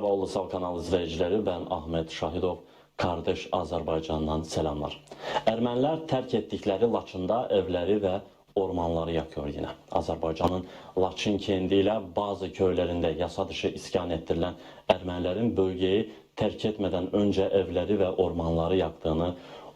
Merhaba Ulusal Kanal izleyicileri, ben Ahmet Şahidov. Kardeş Azerbaycan'dan selamlar. Ermeniler terk ettikleri Laçında evleri ve ormanları yakıyor yine. Azerbaycan'ın Laçın kendiyle bazı köylerinde yasa dışı iskan ettirilen Ermenilerin bölgeyi terk etmeden önce evleri ve ormanları yaktığını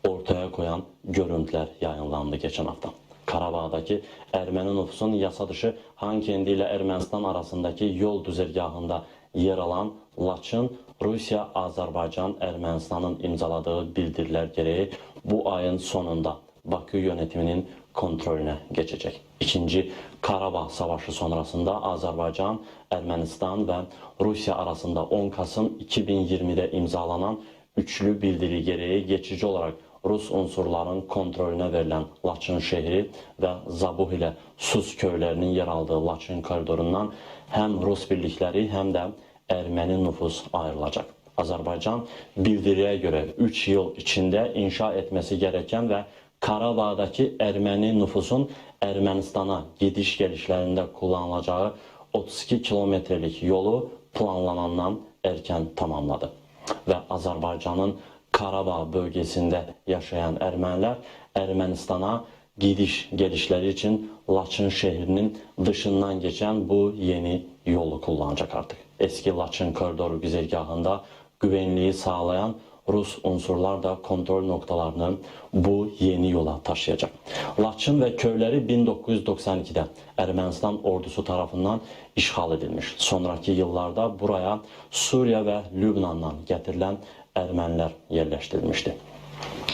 ortaya koyan görüntüler yayınlandı geçen hafta. Karabağ'daki Ermeni nüfusun yasa dışı Hankendi ile Ermənistan arasındaki yol düzergahında yer alan Laçın, Rusya, Azerbaycan, Ermənistanın imzaladığı bildiriler gereği bu ayın sonunda Bakü yönetiminin kontrolüne geçecek. İkinci Karabağ Savaşı sonrasında Azerbaycan, Ermənistan ve Rusya arasında 10 Kasım 2020'de imzalanan üçlü bildiri gereği geçici olarak Rus unsurların kontrolüne verilen Laçın şehri ve Zabuh ile Sus köylerinin yer aldığı Laçın koridorundan hem Rus birlikleri hem de Ermeni nüfus ayrılacak. Azerbaycan bildiriye göre 3 yıl içinde inşa etmesi gereken ve Karabağ'daki Ermeni nüfusun Ermenistan'a gidiş gelişlerinde kullanılacağı 32 kilometrelik yolu planlanandan erken tamamladı. Ve Azerbaycan'ın Karabağ bölgesinde yaşayan Ermeniler Ermenistan'a gidiş gelişleri için Laçın şehrinin dışından geçen bu yeni yolu kullanacak artık. Eski Laçın koridoru güzergahında güvenliği sağlayan Rus unsurlar da kontrol noktalarını bu yeni yola taşıyacak. Laçın ve köyleri 1992'de Ermənistan ordusu tarafından işgal edilmiş. Sonraki yıllarda buraya Suriye ve Lübnan'dan getirilen Ermeniler yerleştirilmişti.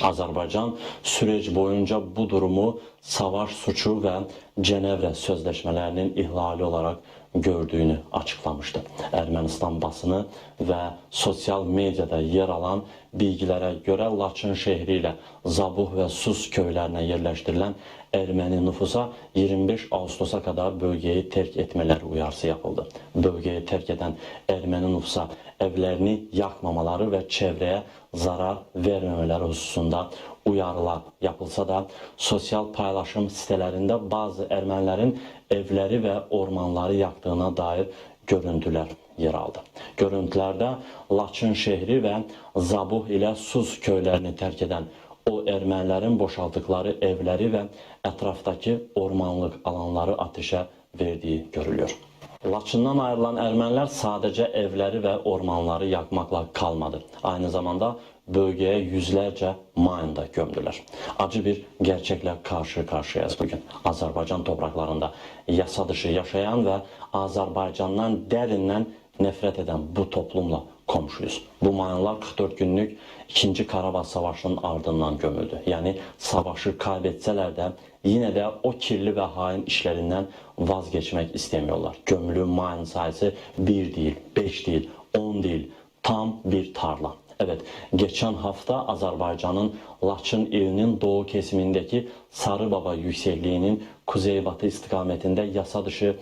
Azerbaycan süreç boyunca bu durumu savaş suçu ve Cenevre sözleşmelerinin ihlali olarak gördüğünü açıklamıştı. Ermenistan basını ve sosyal medyada yer alan bilgilere göre Laçın şehri ile Zabuh ve Sus köylerine yerleştirilen Ermeni nüfusa 25 Ağustos'a kadar bölgeyi terk etmeleri uyarısı yapıldı. Bölgeyi terk eden Ermeni nüfusa evlerini yakmamaları ve çevreye zarar vermemeleri hususunda uyarılar yapılsa da sosyal paylaşım sitelerinde bazı Ermenilerin evleri ve ormanları yaktığına dair görüntüler yer aldı. Görüntülerde Laçın şehri ve Zabuh ile Sus köylerini terk eden o Ermenilerin boşalttıkları evleri ve etraftaki ormanlık alanları ateşe verdiği görülüyor. Laçından ayrılan Ermeniler sadece evleri ve ormanları yakmakla kalmadı. Aynı zamanda bölgeye yüzlerce mayın da gömdüler. Acı bir gerçekle karşı karşıyayız bugün. Azerbaycan topraklarında yasa dışı yaşayan ve Azerbaycan'dan derinden nefret eden bu toplumla komşuyuz. Bu mayınlar 44 günlük 2. Karabağ Savaşı'nın ardından gömüldü. Yani savaşı kaybetseler de yine de o kirli ve hain işlerinden vazgeçmek istemiyorlar. Gömülü mayın sayısı 1 değil, 5 değil, 10 değil, tam bir tarla. Evet, geçen hafta Azerbaycan'ın Laçın ilinin doğu kesimindeki Sarıbaba yüksekliğinin kuzeybatı istikametinde yasa dışı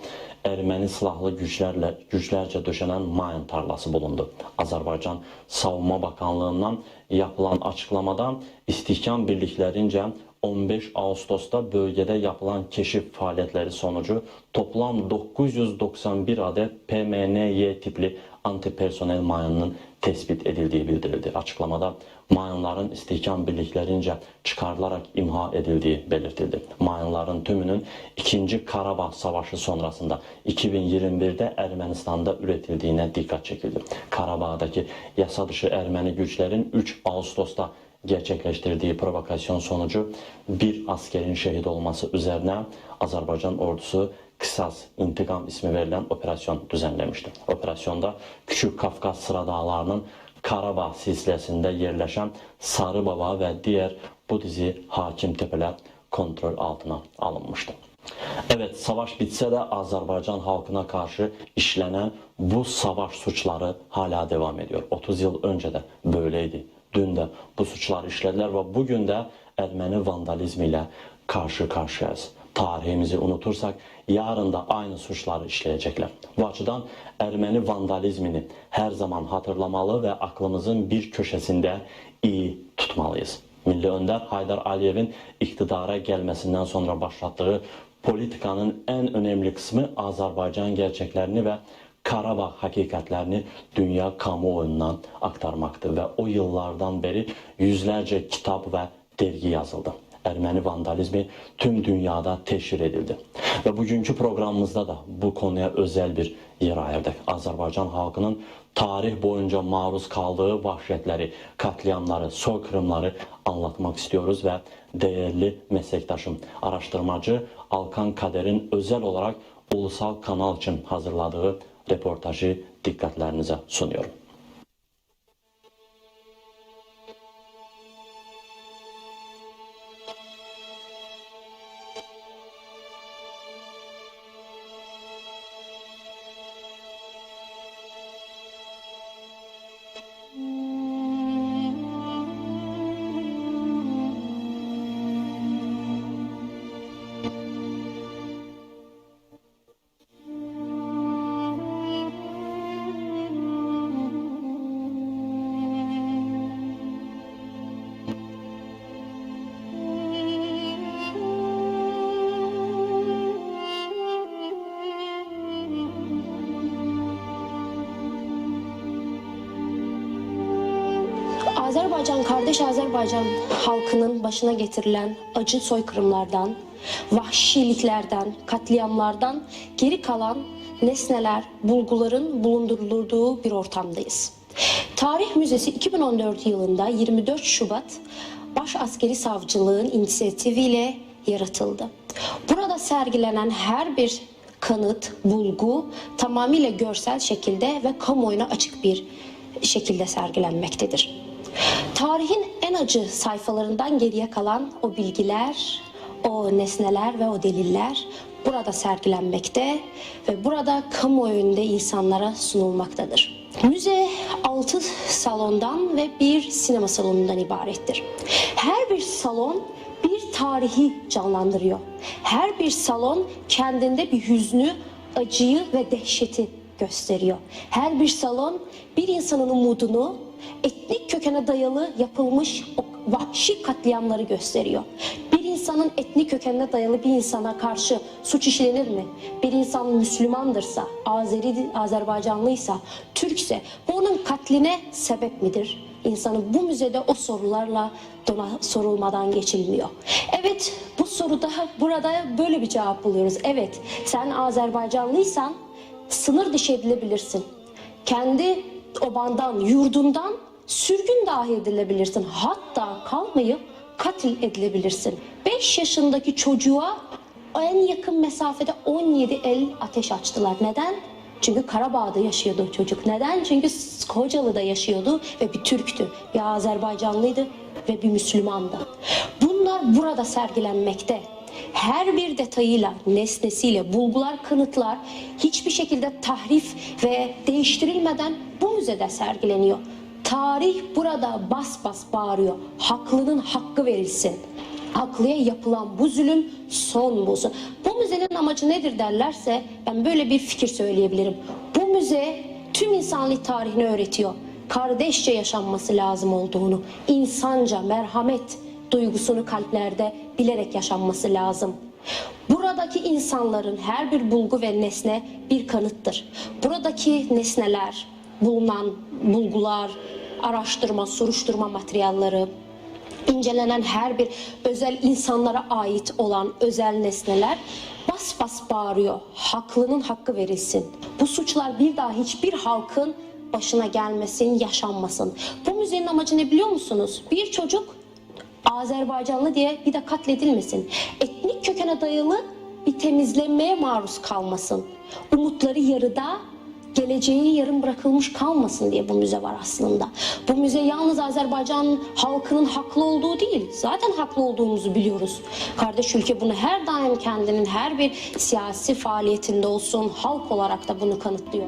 Ermeni silahlı güçlerle güçlerce döşenen mayın tarlası bulundu. Azerbaycan Savunma Bakanlığı'ndan yapılan açıklamadan istihkam birliklerince 15 Ağustos'ta bölgede yapılan keşif faaliyetleri sonucu toplam 991 adet PMNY tipli antipersonel mayının tespit edildiği bildirildi. Açıklamada mayınların istihkam birliklerince çıkarılarak imha edildiği belirtildi. Mayınların tümünün 2. Karabağ Savaşı sonrasında 2021'de Ermenistan'da üretildiğine dikkat çekildi. Karabağ'daki yasa dışı Ermeni güçlerin 3 Ağustos'ta gerçekleştirdiği provokasyon sonucu bir askerin şehit olması üzerine Azerbaycan ordusu Kısas İntikam ismi verilen operasyon düzenlemişti. Operasyonda Küçük Kafkas Sıra Dağları'nın Karabağ silsilesinde yerleşen Sarıbaba ve diğer bu dizi hakim tepeler kontrol altına alınmıştı. Evet savaş bitse de Azerbaycan halkına karşı işlenen bu savaş suçları hala devam ediyor. 30 yıl önce de böyleydi. Dün de bu suçlar işlediler ve bugün de Ermeni vandalizmiyle karşı karşıyayız. Tarihimizi unutursak yarın da aynı suçları işleyecekler. Bu açıdan Ermeni vandalizmini her zaman hatırlamalı ve aklımızın bir köşesinde iyi tutmalıyız. Milli Önder Haydar Aliyev'in iktidara gelmesinden sonra başlattığı politikanın en önemli kısmı Azerbaycan gerçeklerini ve Qarabağ həqiqətlərini dünya kamuoyundan aktarmaqdır və o yıllardan beri yüzlərcə kitab və dergi yazıldı. Ermeni vandalizmi tüm dünyada teşhir edildi. Ve bugünkü programımızda da bu konuya özel bir yer ayırdık. Azerbaycan halkının tarih boyunca maruz kaldığı vahşetleri, katliamları, soykırımları anlatmak istiyoruz ve değerli meslektaşım, araştırmacı Alkan Kader'in özel olarak ulusal kanal için hazırladığı reportajı dikkatlerinize sunuyorum. Azerbaycan kardeş Azerbaycan halkının başına getirilen acı soykırımlardan, vahşiliklerden, katliamlardan geri kalan nesneler, bulguların bulundurulduğu bir ortamdayız. Tarih Müzesi 2014 yılında 24 Şubat Baş Askeri Savcılığın inisiyatifiyle yaratıldı. Burada sergilenen her bir kanıt, bulgu tamamıyla görsel şekilde ve kamuoyuna açık bir şekilde sergilenmektedir. Tarihin en acı sayfalarından geriye kalan o bilgiler, o nesneler ve o deliller burada sergilenmekte ve burada kamuoyunda insanlara sunulmaktadır. Müze 6 salondan ve bir sinema salonundan ibarettir. Her bir salon bir tarihi canlandırıyor. Her bir salon kendinde bir hüznü, acıyı ve dehşeti gösteriyor. Her bir salon bir insanın umudunu, etnik kökene dayalı yapılmış vahşi katliamları gösteriyor. Bir insanın etnik kökenine dayalı bir insana karşı suç işlenir mi? Bir insan Müslümandırsa, Azeri, Azerbaycanlıysa, Türkse bu onun katline sebep midir? İnsanın bu müzede o sorularla dona sorulmadan geçilmiyor. Evet bu soruda burada böyle bir cevap buluyoruz. Evet sen Azerbaycanlıysan sınır dışı edilebilirsin. Kendi obandan, yurdundan sürgün dahi edilebilirsin. Hatta kalmayıp katil edilebilirsin. 5 yaşındaki çocuğa en yakın mesafede 17 el ateş açtılar. Neden? Çünkü Karabağ'da yaşıyordu çocuk. Neden? Çünkü Kocalı'da yaşıyordu ve bir Türktü, bir Azerbaycanlıydı ve bir Müslümandı. Bunlar burada sergilenmekte her bir detayıyla, nesnesiyle, bulgular, kanıtlar hiçbir şekilde tahrif ve değiştirilmeden müzede sergileniyor. Tarih burada bas bas bağırıyor. Haklının hakkı verilsin. Haklıya yapılan bu zulüm son bulsun. Bu müzenin amacı nedir derlerse ben böyle bir fikir söyleyebilirim. Bu müze tüm insanlık tarihini öğretiyor. Kardeşçe yaşanması lazım olduğunu, insanca, merhamet, duygusunu kalplerde bilerek yaşanması lazım. Buradaki insanların her bir bulgu ve nesne bir kanıttır. Buradaki nesneler, bulunan bulgular, araştırma, soruşturma materyalleri, incelenen her bir özel insanlara ait olan özel nesneler bas bas bağırıyor. Haklının hakkı verilsin. Bu suçlar bir daha hiçbir halkın başına gelmesin, yaşanmasın. Bu müzenin amacı ne biliyor musunuz? Bir çocuk Azerbaycanlı diye bir de katledilmesin. Etnik kökene dayalı bir temizlenmeye maruz kalmasın. Umutları yarıda, geleceği yarım bırakılmış kalmasın diye bu müze var aslında. Bu müze yalnız Azerbaycan halkının haklı olduğu değil. Zaten haklı olduğumuzu biliyoruz. Kardeş ülke bunu her daim kendinin her bir siyasi faaliyetinde olsun halk olarak da bunu kanıtlıyor.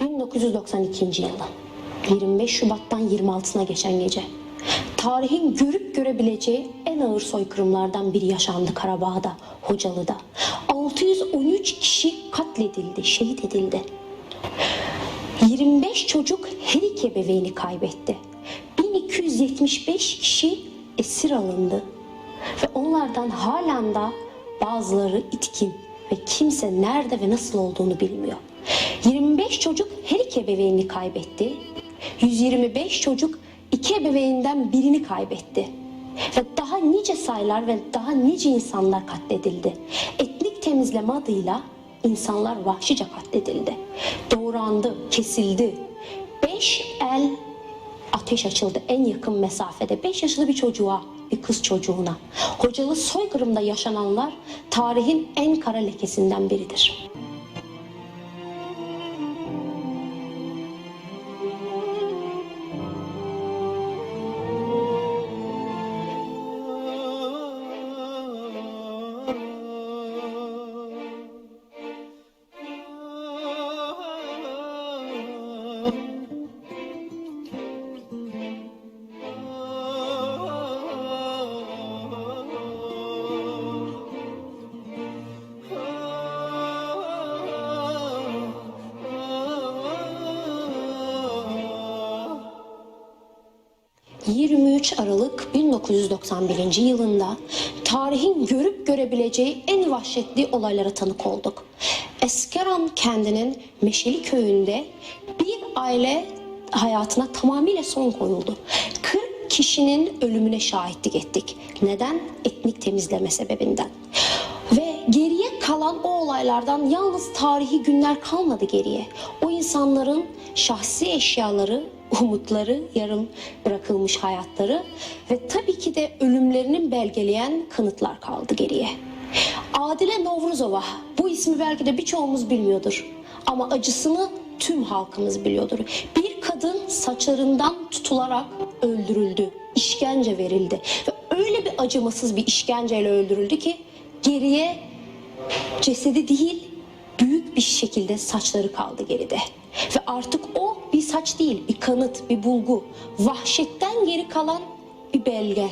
...1992. yılı. 25 Şubat'tan 26'sına geçen gece. Tarihin görüp görebileceği en ağır soykırımlardan biri yaşandı Karabağ'da, Hocalı'da. 613 kişi katledildi, şehit edildi. 125 çocuk her iki ebeveyni kaybetti. 1275 kişi esir alındı. Ve onlardan halen da bazıları itkin ve kimse nerede ve nasıl olduğunu bilmiyor. 25 çocuk her iki ebeveynini kaybetti. 125 çocuk iki ebeveyninden birini kaybetti. Ve daha nice sayılar ve daha nice insanlar katledildi. Etnik temizleme adıyla insanlar vahşice katledildi. Doğrandı, kesildi. Beş el ateş açıldı en yakın mesafede. 5 yaşında bir çocuğa, bir kız çocuğuna. Hocalı soykırımda yaşananlar tarihin en kara lekesinden biridir. ...23 Aralık 1991. yılında tarihin görüp görebileceği en vahşetli olaylara tanık olduk. Eskeran kendinin Meşeli köyünde bir aile hayatına tamamıyla son koyuldu. 40 kişinin ölümüne şahitlik ettik. Neden? Etnik temizleme sebebinden. Ve geriye kalan o olaylardan yalnız tarihi günler kalmadı geriye. O insanların şahsi eşyaları, umutları, yarım bırakılmış hayatları ve tabii ki de ölümlerinin belgeleyen kanıtlar kaldı geriye. Adile Novruzova, bu ismi belki de birçoğumuz bilmiyordur. Ama acısını tüm halkımız biliyordur. Bir kadın saçlarından tutularak öldürüldü, işkence verildi. Ve öyle bir acımasız bir işkenceyle öldürüldü ki geriye cesedi değil bir şekilde saçları kaldı geride. Ve artık o bir saç değil, bir kanıt, bir bulgu. Vahşetten geri kalan bir belge.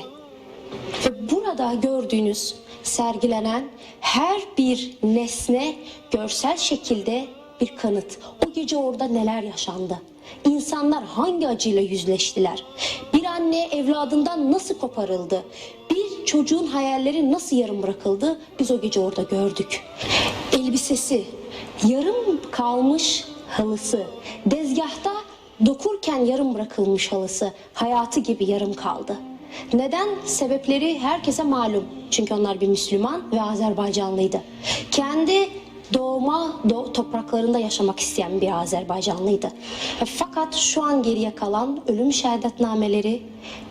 Ve burada gördüğünüz sergilenen her bir nesne görsel şekilde bir kanıt. O gece orada neler yaşandı? İnsanlar hangi acıyla yüzleştiler? Bir anne evladından nasıl koparıldı? Bir çocuğun hayalleri nasıl yarım bırakıldı? Biz o gece orada gördük. Elbisesi, yarım kalmış halısı, dezgahta dokurken yarım bırakılmış halısı, hayatı gibi yarım kaldı. Neden? Sebepleri herkese malum. Çünkü onlar bir Müslüman ve Azerbaycanlıydı. Kendi doğma do- topraklarında yaşamak isteyen bir Azerbaycanlıydı. Fakat şu an geriye kalan ölüm şehadetnameleri,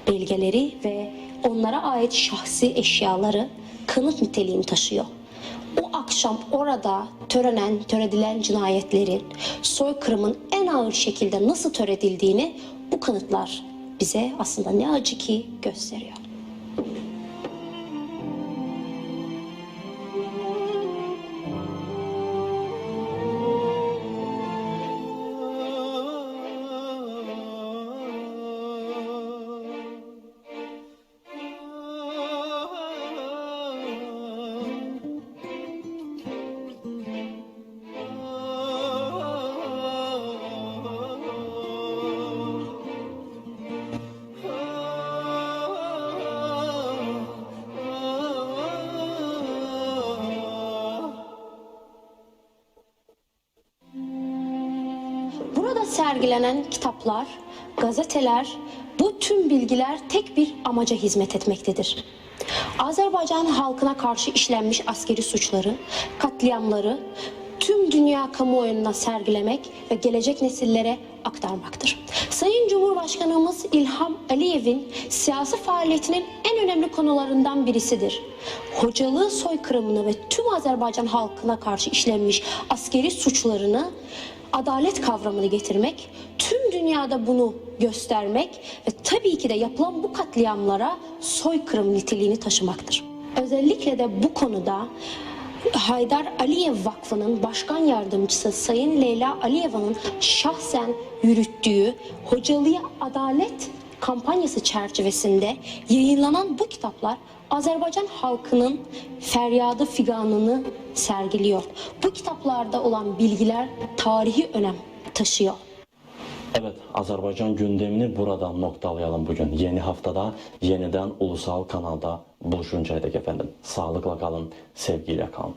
belgeleri ve onlara ait şahsi eşyaları kanıt niteliğini taşıyor. O akşam orada törenen, töredilen cinayetlerin, soykırımın en ağır şekilde nasıl töredildiğini bu kanıtlar bize aslında ne acı ki gösteriyor. Sergilenen kitaplar, gazeteler, bu tüm bilgiler tek bir amaca hizmet etmektedir. Azerbaycan halkına karşı işlenmiş askeri suçları, katliamları tüm dünya kamuoyuna sergilemek ve gelecek nesillere aktarmaktır. Sayın Cumhurbaşkanımız İlham Aliyev'in siyasi faaliyetinin en önemli konularından birisidir. Hocalığı soykırımını ve tüm Azerbaycan halkına karşı işlenmiş askeri suçlarını adalet kavramını getirmek, tüm dünyada bunu göstermek ve tabii ki de yapılan bu katliamlara soykırım niteliğini taşımaktır. Özellikle de bu konuda Haydar Aliyev Vakfı'nın başkan yardımcısı Sayın Leyla Aliyeva'nın şahsen yürüttüğü Hocalıya Adalet kampanyası çerçevesinde yayınlanan bu kitaplar Azerbaycan halkının feryadı figanını sergiliyor. Bu kitaplarda olan bilgiler tarihi önem taşıyor. Evet, Azerbaycan gündemini buradan noktalayalım bugün. Yeni haftada yeniden ulusal kanalda buluşuncaya dek efendim. Sağlıkla kalın, sevgiyle kalın.